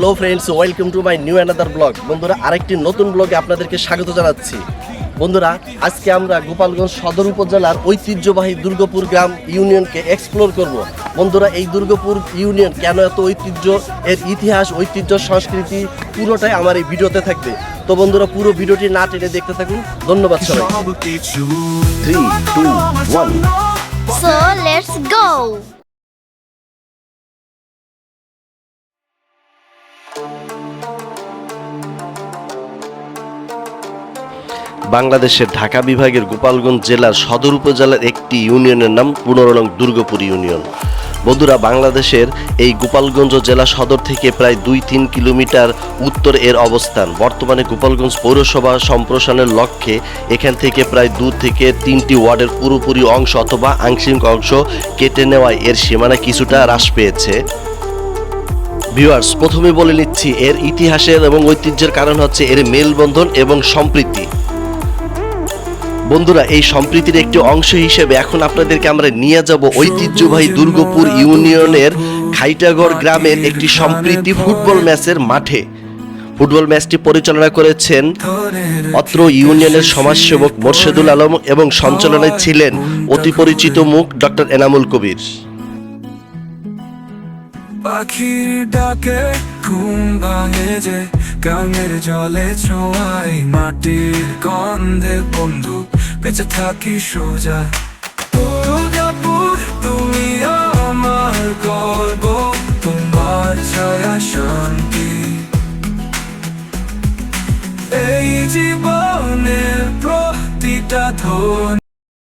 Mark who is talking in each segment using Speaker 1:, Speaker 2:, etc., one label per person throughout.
Speaker 1: Hello friends welcome to my new another blog. বন্ধুরা আরেকটি নতুন ব্লগে আপনাদেরকে স্বাগত জানাচ্ছি। বন্ধুরা আজকে আমরা গোপালগঞ্জ সদর উপজেলার ঐতিহ্যবাহী দুর্গাপুর গ্রাম ইউনিয়নকে এক্সপ্লোর করব। বন্ধুরা এই দুর্গাপুর ইউনিয়ন কেন এত ঐতিহ্য? এর ইতিহাস ঐতিহ্য সংস্কৃতি পুরোটাই আমার এই ভিডিওতে থাকবে। তো বন্ধুরা পুরো ভিডিওটি না টেনে দেখতে থাকুন। ধন্যবাদ সবাই three two one
Speaker 2: So let's go!
Speaker 1: বাংলাদেশের ঢাকা বিভাগের গোপালগঞ্জ জেলার সদর উপজেলার একটি ইউনিয়নের নাম পুনরলং দুর্গাপুর ইউনিয়ন। বন্ধুরা, বাংলাদেশের এই গোপালগঞ্জ জেলা সদর থেকে প্রায় দুই তিন কিলোমিটার উত্তর এর অবস্থান। বর্তমানে গোপালগঞ্জ পৌরসভা সম্প্রসারণের লক্ষ্যে এখান থেকে প্রায় দু থেকে তিনটি ওয়ার্ডের পুরোপুরি অংশ অথবা আংশিক অংশ কেটে নেওয়ায় এর সীমানা কিছুটা হ্রাস পেয়েছে। ভিউয়ার্স, প্রথমে বলে নিচ্ছি, এর ইতিহাসের এবং ঐতিহ্যের কারণ হচ্ছে এর মেলবন্ধন এবং সম্প্রীতি। বন্ধুরা, এই সম্প্রীতির একটি অংশ হিসেবে এখন আপনাদেরকে আমরা নিয়ে যাব ঐতিহ্যবাহী দুর্গাপুর ইউনিয়নের খাইটাগড় গ্রামের একটি সম্প্রীতি ফুটবল ম্যাচের মাঠে। ফুটবল ম্যাচটি পরিচালনা করেছেন অত্র ইউনিয়নের সমাজসেবক মোর্শেদুল আলম এবং সঞ্চালনায় ছিলেন অতি পরিচিত মুখ ডক্টর এনামুল কবির।
Speaker 3: পাখির ডাকে ঘুম ভাঙে যে গাঙের জলে ছোঁয়াই মাটির গন্ধে বন্ধু, বেঁচে থাকি সোজা। আমার তোমার শান্তি। এই প্রতিটা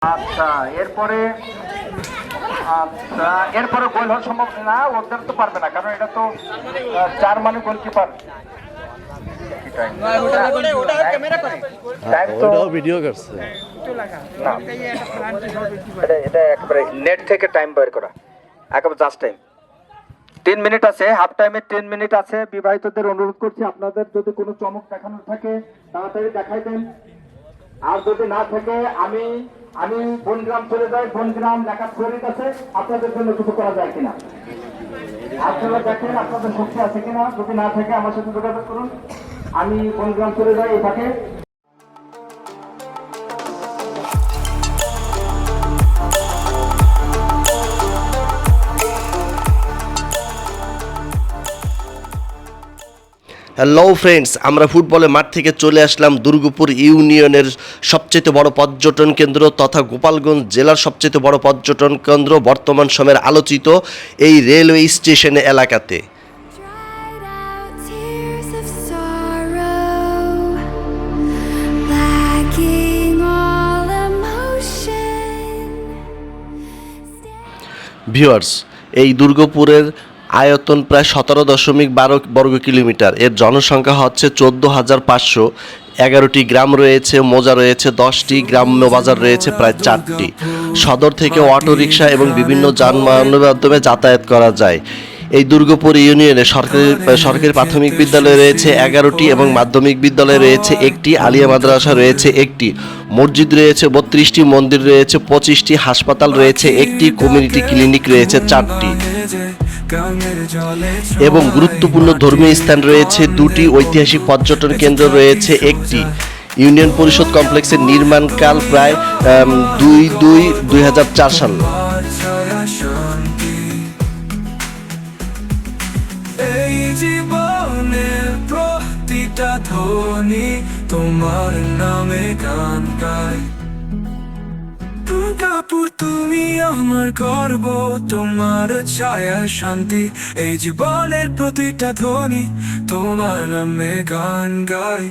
Speaker 4: আচ্ছা এরপরে আচ্ছা এরপরে গোল হওয়া সম্ভব না ওদের তো পারবে না, কারণ এটা তো চার একেবারে নেট থেকে টাইম বের করা একেবারে জাস্ট টাইম মিনিট আছে হাফ মিনিট আছে বিবাহিতদের অনুরোধ করছি আপনাদের যদি কোনো চমক দেখানোর থাকে তাড়াতাড়ি দেখাই দেন আর যদি না থাকে আমি আমি বনগ্রাম চলে যাই বনগ্রাম লেখা শরীর আছে আপনাদের জন্য কিছু করা যায় কিনা আপনারা দেখেন আপনাদের শক্তি আছে কিনা? যদি না থাকে আমার সাথে যোগাযোগ করুন। আমি বনগ্রাম চলে যাই এই ফাঁকে
Speaker 1: হ্যালো ফ্রেন্ডস আমরা ফুটবলের মাঠ থেকে চলে আসলাম দুর্গাপুর ইউনিয়নের সবচেয়ে বড় পর্যটন কেন্দ্র তথা গোপালগঞ্জ জেলার সবচেয়ে বড় পর্যটন কেন্দ্র বর্তমান সময়ের আলোচিত এই রেলওয়ে স্টেশন এলাকাতে। ভিউয়ার্স এই দুর্গপুরের আয়তন প্রায় সতেরো দশমিক বারো বর্গ কিলোমিটার। এর জনসংখ্যা হচ্ছে চোদ্দ হাজার পাঁচশো এগারোটি গ্রাম রয়েছে, মোজা রয়েছে দশটি, গ্রাম্য বাজার রয়েছে প্রায় চারটি। সদর থেকে অটো রিক্সা এবং বিভিন্ন যানবাহনের মাধ্যমে যাতায়াত করা যায়। এই দুর্গাপুর ইউনিয়নে সরকারি সরকারি প্রাথমিক বিদ্যালয় রয়েছে এগারোটি এবং মাধ্যমিক বিদ্যালয় রয়েছে একটি, আলিয়া মাদ্রাসা রয়েছে একটি, মসজিদ রয়েছে বত্রিশটি, মন্দির রয়েছে পঁচিশটি, হাসপাতাল রয়েছে একটি কমিউনিটি ক্লিনিক রয়েছে চারটি। এবং গুরুত্বপূর্ণ ধর্মীয় স্থান রয়েছে দুটি, ঐতিহাসিক পর্যটন কেন্দ্র রয়েছে একটি। ইউনিয়ন পরিষদ কমপ্লেক্সের নির্মাণকাল প্রায় দুই দুই দুই হাজার চার সাল।
Speaker 3: তোমার নামে গান গায় দুর্গাপুর, তুমি আমার গর্ব, তোমার ছায়া, শান্তি। এই জীবনের প্রতিটা ধ্বনি তোমার নামে গান গায়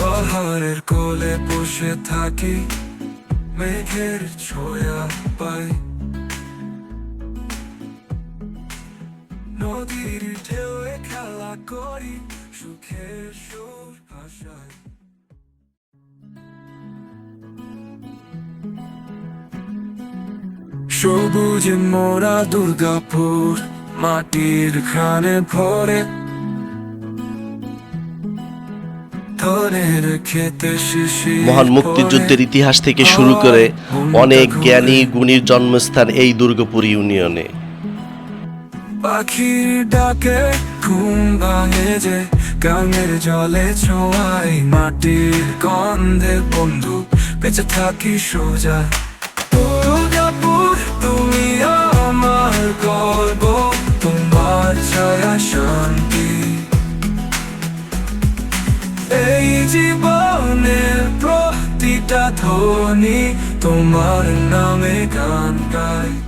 Speaker 3: পাহাড়ের কোলে বসে থাকি, মেঘের ছোয়া পাই। নদীর ঢেউয়ে খেলা করি সুখের সুর ভাষায়। সবুজে মোরা দুর্গাপুর মাটির খানে ভরে।
Speaker 1: মহান মুক্তিযুদ্ধের ইতিহাস থেকে শুরু করে অনেক জ্ঞানী গুণীর জন্মস্থান এই দুর্গাপুর ইউনিয়নে।
Speaker 3: পাখির ডাকে ঘুম ভাঙে যে গাঙের জলে ছোঁয়াই মাটির গন্ধে বন্ধু বেঁচে থাকি সোজা। তুমি আমার গর্ব, তোমার শান্তি। এই জীবনের প্রতিটা ধ্বনি তোমার নামে গান গায়।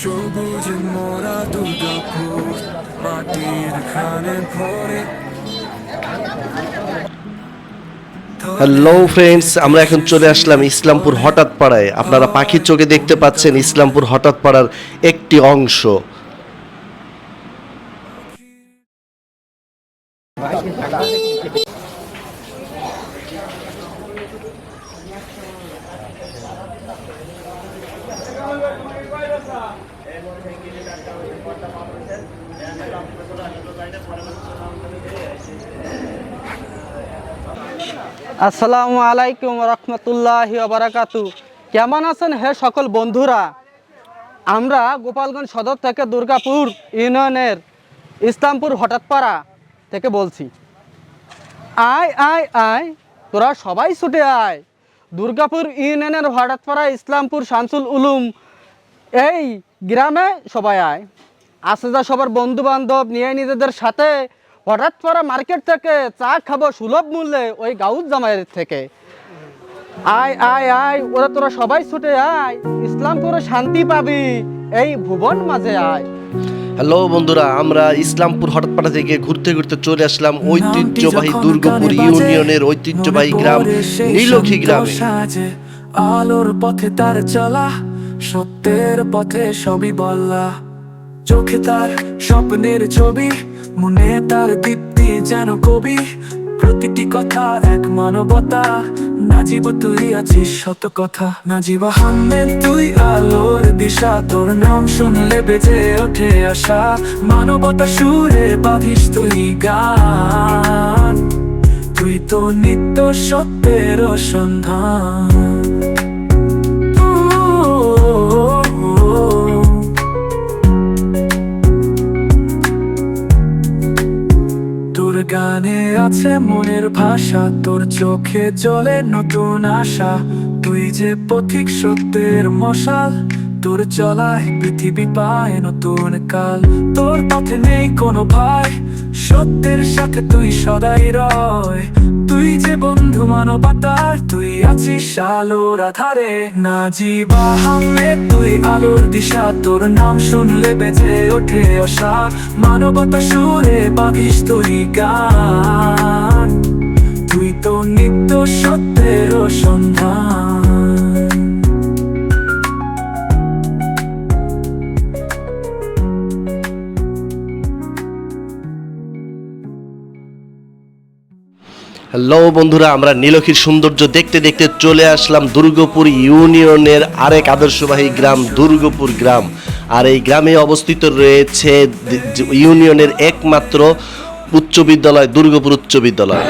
Speaker 3: সবুজ মোরা দুর্গাপুর। মাটির খানে ভরে
Speaker 1: হ্যালো ফ্রেন্ডস আমরা এখন চলে আসলাম ইসলামপুর হঠাৎ পাড়ায়। আপনারা পাখির চোখে দেখতে পাচ্ছেন ইসলামপুর হঠাৎ পাড়ার একটি অংশ।
Speaker 5: আসসালামু আলাইকুম রহমতুল্লাহ বারাকাতু। কেমন আছেন হে সকল বন্ধুরা? আমরা গোপালগঞ্জ সদর থেকে দুর্গাপুর ইউনিয়নের ইসলামপুর হঠাৎপাড়া থেকে বলছি। আয় আয় আয়, তোরা সবাই ছুটে আয়। দুর্গাপুর ইউনিয়নের হঠাৎপাড়া ইসলামপুর শামসুল উলুম, এই গ্রামে সবাই আয়। আসে যা সবার বন্ধু বান্ধব নিয়ে নিজেদের সাথে হঠাৎ পরা মার্কেট থেকে চা খাব সুলভ মূল্যে ওই গাউদ জামাইয়ের থেকে। আয় আয় আয় ওরা তোরা সবাই ছুটে আয় ইসলামপুরে শান্তি পাবি এই ভুবন মাঝে আয়।
Speaker 1: হ্যালো বন্ধুরা আমরা ইসলামপুর হঠাৎপাড়া থেকে ঘুরতে ঘুরতে চলে আসলাম ঐতিহ্যবাহী দুর্গাপুর ইউনিয়নের ঐতিহ্যবাহী গ্রাম নীলক্ষী গ্রামে।
Speaker 3: আলোর পথে তার চলা সত্যের পথে সবই বললা চোখে তার স্বপ্নের ছবি মনে তার দীপ্তি যেন কবি। প্রতিটি কথা এক মানবতা। নাজিব তুই আছিস শত কথা। নাজিব আহমেদ, তুই আলোর দিশা। তোর নাম শুনলে বেজে ওঠে আশা। মানবতা সুরে বাঁধিস তুই গান। তুই তো নিত্য সত্যের সন্ধান। গানে আছে মনের ভাষা, তোর চোখে জলে নতুন আশা। তুই যে পথিক সত্যের মশাল, তোর চলায় পৃথিবী পায় নতুন কাল। তোর পথে নেই কোনো ভয় সত্যের সাথে তুই সদাই রয়। তুই যে বন্ধু মানবতার, তুই আছিস আলোর আধারে। নাজিব আহমেদ তুই আলোর দিশা। তোর নাম শুনলে বেজে ওঠে আশা মানবতা সুরে বাগিস তুই গান। তুই তো নিত্য সত্যের সন্ধান।
Speaker 1: হ্যালো বন্ধুরা আমরা নীলক্ষীর সৌন্দর্য দেখতে দেখতে চলে আসলাম দুর্গপুর ইউনিয়নের আরেক আদর্শবাহী গ্রাম দুর্গপুর গ্রাম। আর এই গ্রামে অবস্থিত রয়েছে ইউনিয়নের একমাত্র উচ্চ বিদ্যালয় দুর্গপুর উচ্চ বিদ্যালয়।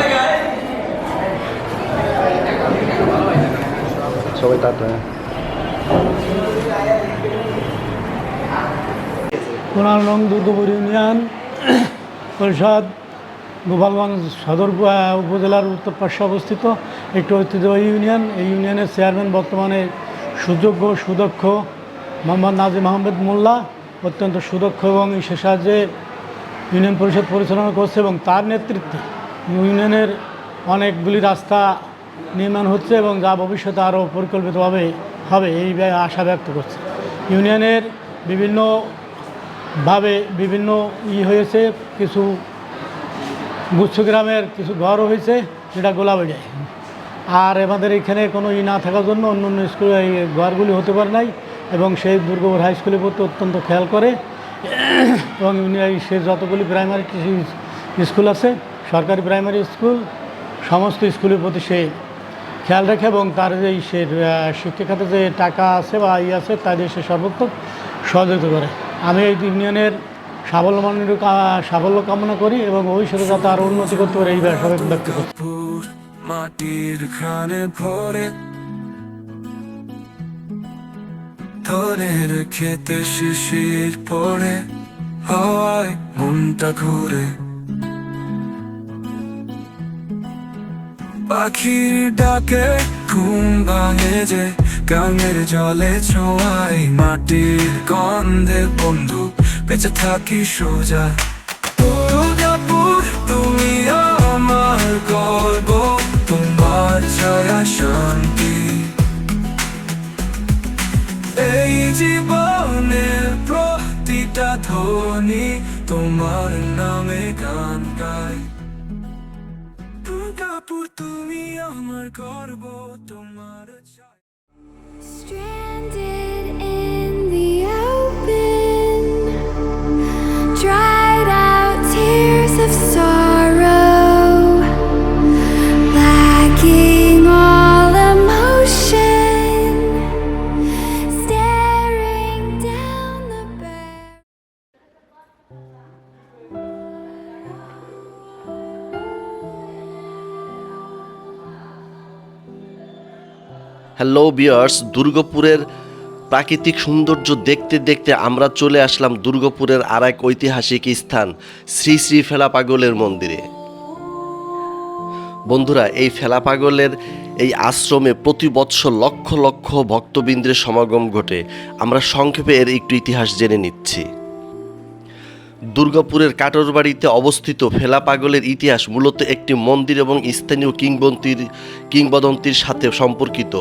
Speaker 1: সবাই
Speaker 6: কোনার নং দুর্গপুর ইউনিয়ন পরিষদ। গোপালগঞ্জ সদর উপজেলার উত্তর পাশে অবস্থিত একটি ঐতিহ্যবাহী ইউনিয়ন। এই ইউনিয়নের চেয়ারম্যান বর্তমানে সুযোগ্য, সুদক্ষ মোহাম্মদ নাজিম আহমেদ মোল্লা, অত্যন্ত সুদক্ষ এবং সে সাহায্যে ইউনিয়ন পরিষদ পরিচালনা করছে এবং তার নেতৃত্বে ইউনিয়নের অনেকগুলি রাস্তা নির্মাণ হচ্ছে এবং যা ভবিষ্যতে আরও পরিকল্পিতভাবে হবে এই আশা ব্যক্ত করছে। ইউনিয়নের বিভিন্ন ভাবে বিভিন্ন ই হয়েছে, কিছু গুচ্ছ গ্রামের কিছু ঘর হয়েছে, যেটা গোলাবাড়িয়ায় আর আমাদের এখানে কোনো ই না থাকার জন্য অন্য অন্য স্কুলে এই ঘরগুলি হতে পারে নাই, এবং সেই দুর্গাপুর হাই স্কুলের প্রতি অত্যন্ত খেয়াল করে। এবং সে যতগুলি প্রাইমারি স্কুল আছে, সরকারি প্রাইমারি স্কুল, সমস্ত স্কুলের প্রতি সে খেয়াল রাখে এবং তার যে সে শিক্ষা খাতে যে টাকা আছে বা ই আছে তাদের সে সর্বোত্তম সহযোগিতা করে। আমি এই ইউনিয়নের সাফল্যমানের সাফল্য কামনা করি এবং ভবিষ্যতে যাতে আরও উন্নতি করতে পারে, এই বিষয়ে ব্যক্ত
Speaker 3: মাটির খানে ভরে ধনের খেতে শিশির পড়ে, হাওয়ায় মনটা ঘুরে। পাখির ডাকে ঘুম ভাঙে যে গাঙের জলে ছোঁয়াই মাটির গন্ধে বন্ধু বেঁচে থাকি সোজা। তুমি আমার গর্ব, তোমার শান্তি। এই জীবনের প্রতিটা তোমার নামে গান গাই। দুর্গাপুর, তুমি আমার গর্ব।
Speaker 1: হ্যালো বিয়ার্স দুর্গাপুরের প্রাকৃতিক সৌন্দর্য দেখতে দেখতে আমরা চলে আসলাম দুর্গাপুরের আর এক ঐতিহাসিক স্থান, শ্রী শ্রী ফেলা পাগলের মন্দিরে। বন্ধুরা, এই ফেলা পাগলের এই আশ্রমে প্রতি বৎসর লক্ষ লক্ষ ভক্তবৃন্দের সমাগম ঘটে। আমরা সংক্ষেপে এর একটু ইতিহাস জেনে নিচ্ছি। দুর্গাপুরের কাটরবাড়িতে অবস্থিত ফেলা পাগলের ইতিহাস মূলত একটি মন্দির এবং স্থানীয় কিংবদন্তির কিংবদন্তির সাথে সম্পর্কিত।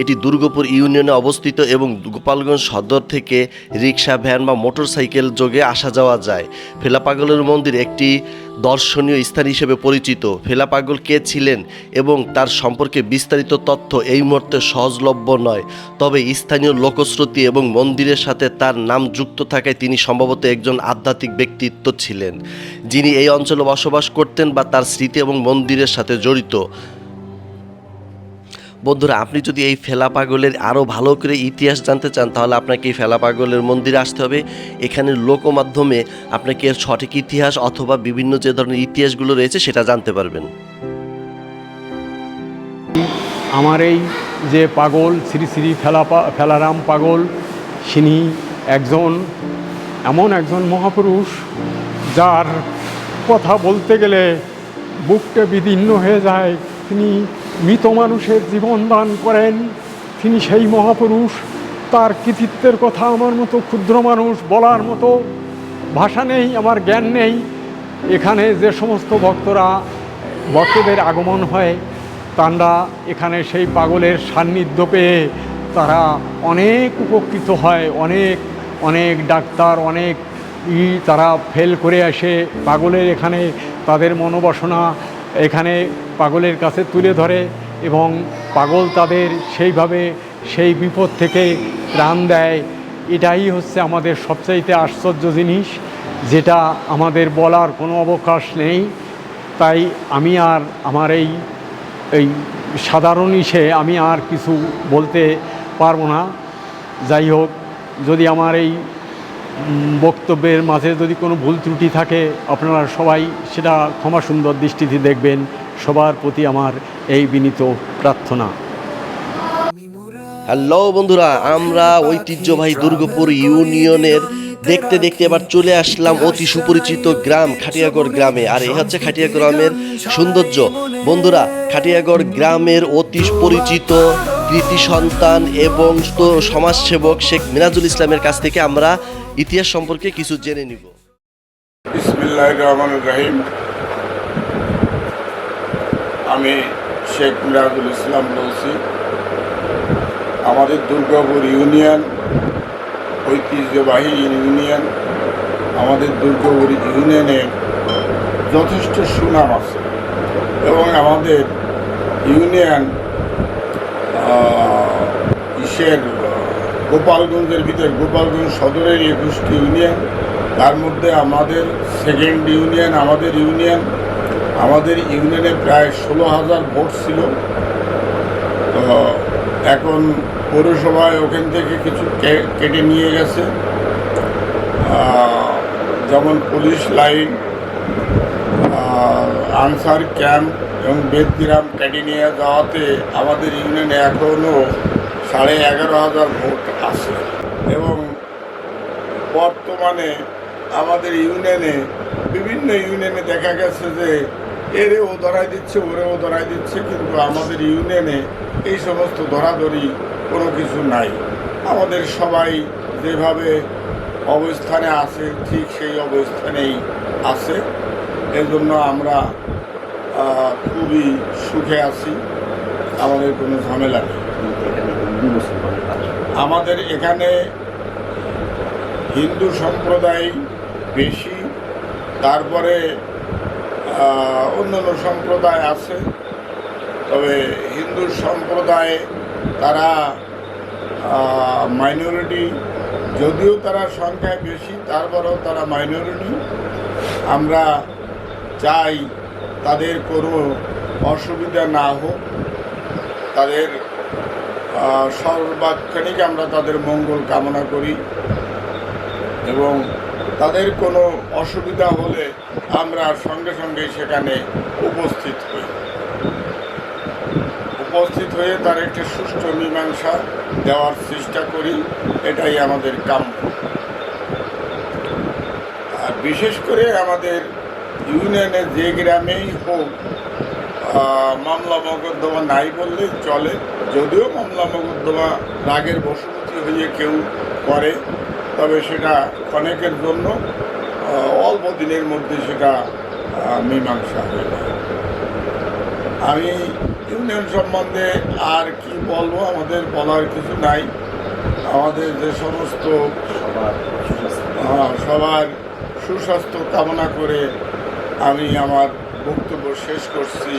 Speaker 1: এটি দুর্গাপুর ইউনিয়নে অবস্থিত এবং গোপালগঞ্জ সদর থেকে রিক্সা ভ্যান বা মোটরসাইকেল যোগে আসা যাওয়া যায়। ফেলা পাগলের মন্দির একটি দর্শনীয় স্থান হিসেবে পরিচিত। ফেলা পাগল কে ছিলেন এবং তার সম্পর্কে বিস্তারিত তথ্য এই মুহূর্তে সহজলভ্য নয়, তবে স্থানীয় লোকশ্রুতি এবং মন্দিরের সাথে তার নাম যুক্ত থাকায় তিনি সম্ভবত একজন আধ্যাত্মিক ব্যক্তিত্ব ছিলেন, যিনি এই অঞ্চলে বসবাস করতেন বা তার স্মৃতি এবং মন্দিরের সাথে জড়িত। বন্ধুরা, আপনি যদি এই ফেলা পাগলের আরও ভালো করে ইতিহাস জানতে চান, তাহলে আপনাকে এই ফেলা পাগলের মন্দিরে আসতে হবে। এখানে লোকমাধ্যমে আপনাকে এর সঠিক ইতিহাস অথবা বিভিন্ন যে ধরনের ইতিহাসগুলো রয়েছে, সেটা জানতে পারবেন।
Speaker 7: আমার এই যে পাগল, শ্রী শ্রী ফেলা ফেলারাম পাগল তিনি একজন, এমন একজন মহাপুরুষ, যার কথা বলতে গেলে বুকটা বিদীর্ণ হয়ে যায়। তিনি মৃত মানুষের জীবন দান করেন। তিনি সেই মহাপুরুষ, তার কৃতিত্বের কথা আমার মতো ক্ষুদ্র মানুষ বলার মতো। ভাষা নেই, আমার জ্ঞান নেই। এখানে যে সমস্ত ভক্তরা, ভক্তদের আগমন হয়, তারা এখানে সেই পাগলের সান্নিধ্য পেয়ে তারা অনেক উপকৃত হয়, অনেক অনেক ডাক্তার, অনেক ই তারা ফেল করে আসে। পাগলের এখানে তাদের মনোবাসনা এখানে পাগলের কাছে তুলে ধরে এবং পাগল তাদের সেইভাবে সেই বিপদ থেকে প্রাণ দেয়। এটাই হচ্ছে আমাদের সবচাইতে আশ্চর্য জিনিস, যেটা আমাদের বলার কোনো অবকাশ নেই। তাই আমি আর আমার এই এই সাধারণ ইসে আমি আর কিছু বলতে পারব না। যাই হোক, যদি আমার এই বক্তব্যের মাঝে যদি কোনো ভুল ত্রুটি থাকে, আপনারা সবাই সেটা ক্ষমা সুন্দর দৃষ্টিতে দেখবেন। সবার প্রতি আমার এই বিনীত প্রার্থনা।
Speaker 1: হ্যালো বন্ধুরা, আমরা ঐতিহ্যবাহী দুর্গাপুর ইউনিয়নের দেখতে দেখতে এবার চলে আসলাম অতি সুপরিচিত গ্রাম, খাটিয়াগড় গ্রামে। আর এই হচ্ছে খাটিয়া গ্রামের সৌন্দর্য। বন্ধুরা, খাটিয়াগড় গ্রামের অতি পরিচিত কৃতি সন্তান এবং সমাজসেবক শেখ মিরাজুল ইসলামের কাছ থেকে আমরা ইতিহাস সম্পর্কে কিছু জেনে নিব।
Speaker 8: বিসমিল্লাহ আমি শেখ মিরাজুল ইসলাম বলছি। আমাদের দুর্গাপুর ইউনিয়ন, ঐতিহ্যবাহী ইউনিয়ন, আমাদের দুর্গাপুর ইউনিয়নে যথেষ্ট সুনাম আছে এবং আমাদের ইউনিয়ন ইসের গোপালগঞ্জের ভিতরে, গোপালগঞ্জ সদরের একুশটি ইউনিয়ন। তার মধ্যে আমাদের সেকেন্ড ইউনিয়ন, আমাদের ইউনিয়ন, আমাদের ইউনিয়নে প্রায় ষোলো হাজার ভোট ছিল। তো এখন পৌরসভায় ওখান থেকে কিছু কেটে নিয়ে গেছে। যেমন পুলিশ লাইন আনসার ক্যাম্প এবং বেদগ্রাম কেটে নিয়ে যাওয়াতে আমাদের ইউনিয়নে এখনও সাড়ে এগারো হাজার ভোট আছে। এবং বর্তমানে আমাদের ইউনিয়নে, বিভিন্ন ইউনিয়নে দেখা গেছে যে এরেও ধরাই দিচ্ছে, ওরেও ধরাই দিচ্ছে, কিন্তু আমাদের ইউনিয়নে এই সমস্ত ধরাধরি কোনো কিছু নাই। আমাদের সবাই যেভাবে অবস্থানে আছে, ঠিক সেই অবস্থানেই আছে। এজন্য আমরা খুবই সুখে আছি। আমাদের কোনো ঝামেলা নেই। আমাদের এখানে হিন্দু সম্প্রদায় বেশি, তারপরে অন্যান্য সম্প্রদায় আছে, তবে হিন্দু সম্প্রদায় তারা মাইনরিটি যদিও তারা সংখ্যায় বেশি, তারপরেও তারা মাইনরিটি আমরা চাই তাদের কোনো অসুবিধা না হোক, তাদের সর্বাক্ষণিক আমরা তাদের মঙ্গল কামনা করি এবং তাদের কোনো অসুবিধা হলে আমরা সঙ্গে সঙ্গে সেখানে উপস্থিত হই। উপস্থিত হয়ে তার একটি সুষ্ঠু মীমাংসা দেওয়ার চেষ্টা করি, এটাই আমাদের কাম্য। আর বিশেষ করে আমাদের ইউনিয়নে যে গ্রামেই হোক মামলা মোকদ্দমা নাই বললে চলে। যদিও মামলা মোকদ্দমা রাগের বশবর্তী হয়ে কেউ করে, তবে সেটা অনেকের জন্য অল্প দিনের মধ্যে সেটা মীমাংসা হয়ে যায়। আমি ইউনিয়ন সম্বন্ধে আর কি বলব, আমাদের বলার কিছু নাই। আমাদের যে সমস্ত সবার সুস্বাস্থ্য কামনা করে আমি আমার বক্তব্য শেষ করছি।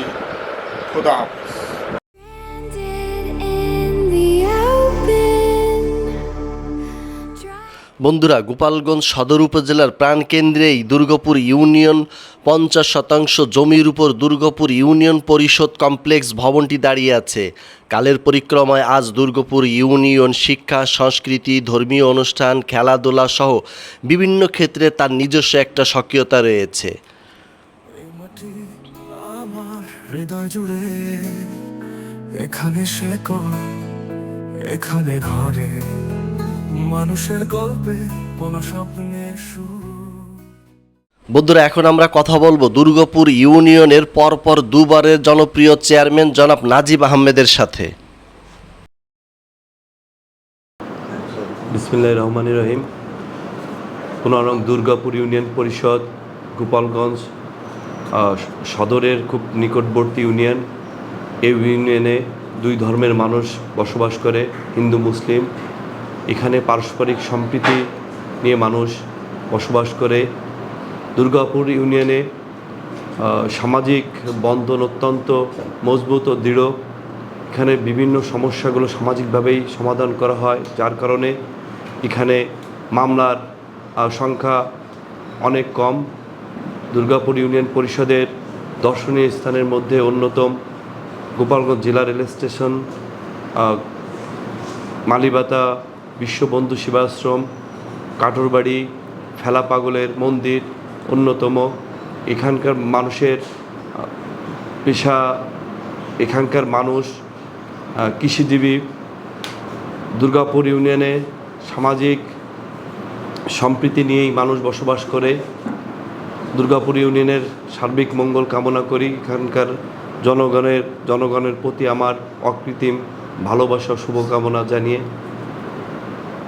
Speaker 8: খোদা হাফেজ।
Speaker 1: বন্ধুরা, গোপালগঞ্জ সদর উপজেলার প্রাণকেন্দ্রেই দুর্গাপুর ইউনিয়ন পঞ্চাশ শতাংশ জমির উপর দুর্গাপুর ইউনিয়ন পরিষদ কমপ্লেক্স ভবনটি দাঁড়িয়ে আছে। কালের পরিক্রমায় আজ দুর্গাপুর ইউনিয়ন শিক্ষা, সংস্কৃতি, ধর্মীয় অনুষ্ঠান, খেলাধুলা সহ বিভিন্ন ক্ষেত্রে তার নিজস্ব একটা সক্রিয়তা রয়েছে।
Speaker 3: এখানে ঘরে। মানুষের গল্পে কোনো স্বপ্নের সুর
Speaker 1: বন্ধুরা এখন আমরা কথা বলব দুর্গাপুর ইউনিয়নের পরপর দুবারের জনপ্রিয় চেয়ারম্যান জনাব নাজিব আহমেদের সাথে।
Speaker 9: বিসমিল্লাহ রহমান রহিম। পনেরো দুর্গাপুর ইউনিয়ন পরিষদ গোপালগঞ্জ সদরের খুব নিকটবর্তী ইউনিয়ন। এই ইউনিয়নে দুই ধর্মের মানুষ বসবাস করে হিন্দু মুসলিম। এখানে পারস্পরিক সম্প্রীতি নিয়ে মানুষ বসবাস করে। দুর্গাপুর ইউনিয়নে সামাজিক বন্ধন অত্যন্ত মজবুত ও দৃঢ়। এখানে বিভিন্ন সমস্যাগুলো সামাজিকভাবেই সমাধান করা হয়, যার কারণে এখানে মামলার সংখ্যা অনেক কম। দুর্গাপুর ইউনিয়ন পরিষদের দর্শনীয় স্থানের মধ্যে অন্যতম। গোপালগঞ্জ জেলা রেল স্টেশন মালিবাতা বিশ্ববন্ধু সেবাশ্রম কাঠুরবাড়ি ফেলা পাগলের মন্দির, অন্যতম। এখানকার মানুষের, পেশা, এখানকার মানুষ কৃষিজীবী, দুর্গাপুর ইউনিয়নে সামাজিক
Speaker 10: সম্প্রীতি নিয়েই মানুষ বসবাস করে। দুর্গাপুর ইউনিয়নের সার্বিক মঙ্গল কামনা করি। এখানকার জনগণের জনগণের প্রতি আমার অকৃত্রিম ভালোবাসা, শুভকামনা জানিয়ে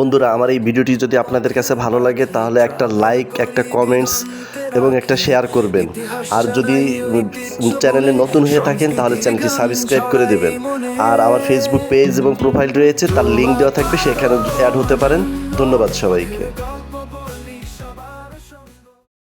Speaker 1: বন্ধুরা, আমার এই ভিডিওটি যদি আপনাদের কাছে ভালো লাগে, তাহলে একটা লাইক একটা কমেন্টস এবং একটা শেয়ার করবেন। আর যদি চ্যানেলে নতুন হয়ে থাকেন, তাহলে চ্যানেলটি সাবস্ক্রাইব করে দেবেন। আর আমার ফেসবুক পেজ এবং প্রোফাইল রয়েছে, তার লিঙ্ক দেওয়া থাকবে সেখানে অ্যাড হতে পারেন। ধন্যবাদ সবাইকে।